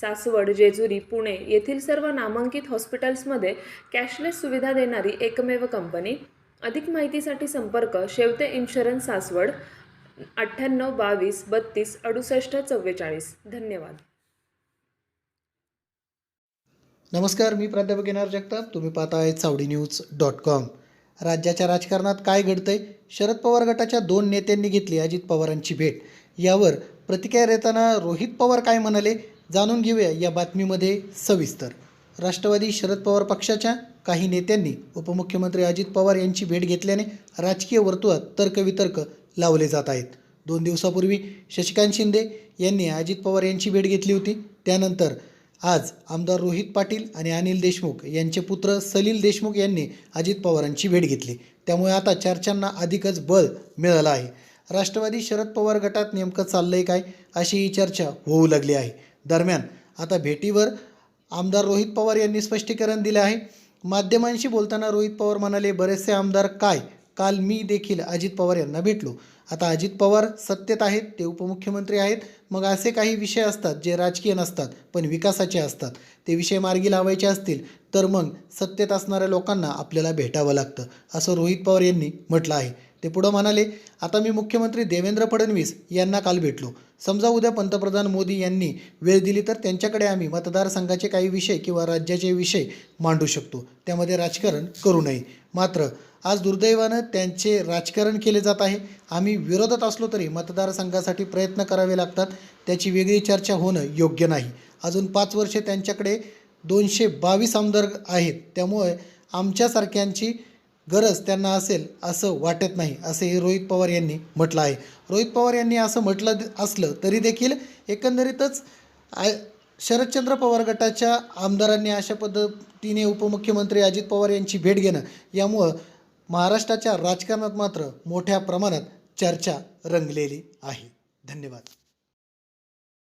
सासवड जेजुरी पुणे येथील सर्व नामांकित हॉस्पिटल्समध्ये कॅशलेस सुविधा देणारी एकमेव कंपनी. अधिक माहितीसाठी संपर्क शेवते इन्शुरन्स सासवड अठ्ठ्याण्णव बावीस बत्तीस अडुसष्ट चव्वेचाळीस. धन्यवाद. नमस्कार मी प्राध्यापक येणार जगताप. तुम्ही पाहताय चावडी न्यूज डॉट कॉम. राज्याच्या राजकारणात काय घडतंय? शरद पवार गटाच्या दोन नेत्यांनी घेतली अजित पवारांची भेट. यावर प्रतिक्रिया देताना रोहित पवार काय म्हणाले? जाणून घेऊया या बातमीमध्ये सविस्तर. राष्ट्रवादी शरद पवार पक्षाच्या काही नेत्यांनी उपमुख्यमंत्री अजित पवार यांची भेट घेतल्याने राजकीय वर्तुळात तर्कवितर्क लावले जात आहेत. दोन दिवसापूर्वी शशिकांत शिंदे यांनी अजित पवार यांची भेट घेतली होती. त्यानंतर आज आमदार रोहित पाटील आणि अनिल देशमुख यांचे पुत्र सलील देशमुख यांनी अजित पवारांची भेट घेतली. त्यामुळे आता चर्चांना अधिकच बळ मिळालं आहे. राष्ट्रवादी शरद पवार गटात नेमकं चाललंय काय अशी ही चर्चा होऊ लागली आहे. दरम्यान. आता भेटीवर आमदार रोहित पवार यांनी स्पष्टीकरण दिले आहे. माध्यमांशी बोलताना रोहित पवार म्हणाले बरेचसे आमदार काय? काल मी देखील अजित पवार यांना भेटलो. आता अजित पवार सत्तेत आहेत ते उपमुख्यमंत्री आहेत. मग असे काही विषय असतात जे राजकीय नसतात पण विकासाचे असतात. ते विषय मार्गी लावायचे असतील तर मग सत्तेत असणाऱ्या लोकांना आपल्याला भेटावं लागतं असं रोहित पवार यांनी म्हटलं आहे. ते पुढं म्हणाले आता मी मुख्यमंत्री देवेंद्र फडणवीस यांना काल भेटलो. समजा उद्या पंतप्रधान मोदी यांनी वेळ दिली तर त्यांच्याकडे आम्ही मतदारसंघाचे काही विषय किंवा राज्याचे विषय मांडू शकतो. त्यामध्ये राजकारण करू नये. मात्र आज दुर्दैवानं त्यांचे राजकारण केले जात आहे. आम्ही विरोधात असलो तरी मतदारसंघासाठी प्रयत्न करावे लागतात. त्याची वेगळी चर्चा होणं योग्य नाही. अजून पाच वर्षे त्यांच्याकडे दोनशे बावीस आमदार आहेत. त्यामुळे आमच्यासारख्यांची गरज त्यांना असेल असं वाटत नाही असंही रोहित पवार यांनी म्हटलं आहे. रोहित पवार यांनी असं म्हटलं असलं तरी देखील एकंदरीतच आय शरदचंद्र पवार गटाच्या आमदारांनी अशा पद्धतीने उपमुख्यमंत्री अजित पवार यांची भेट घेणं यामुळं महाराष्ट्राच्या राजकारणात मात्र मोठ्या प्रमाणात चर्चा रंगलेली आहे. धन्यवाद.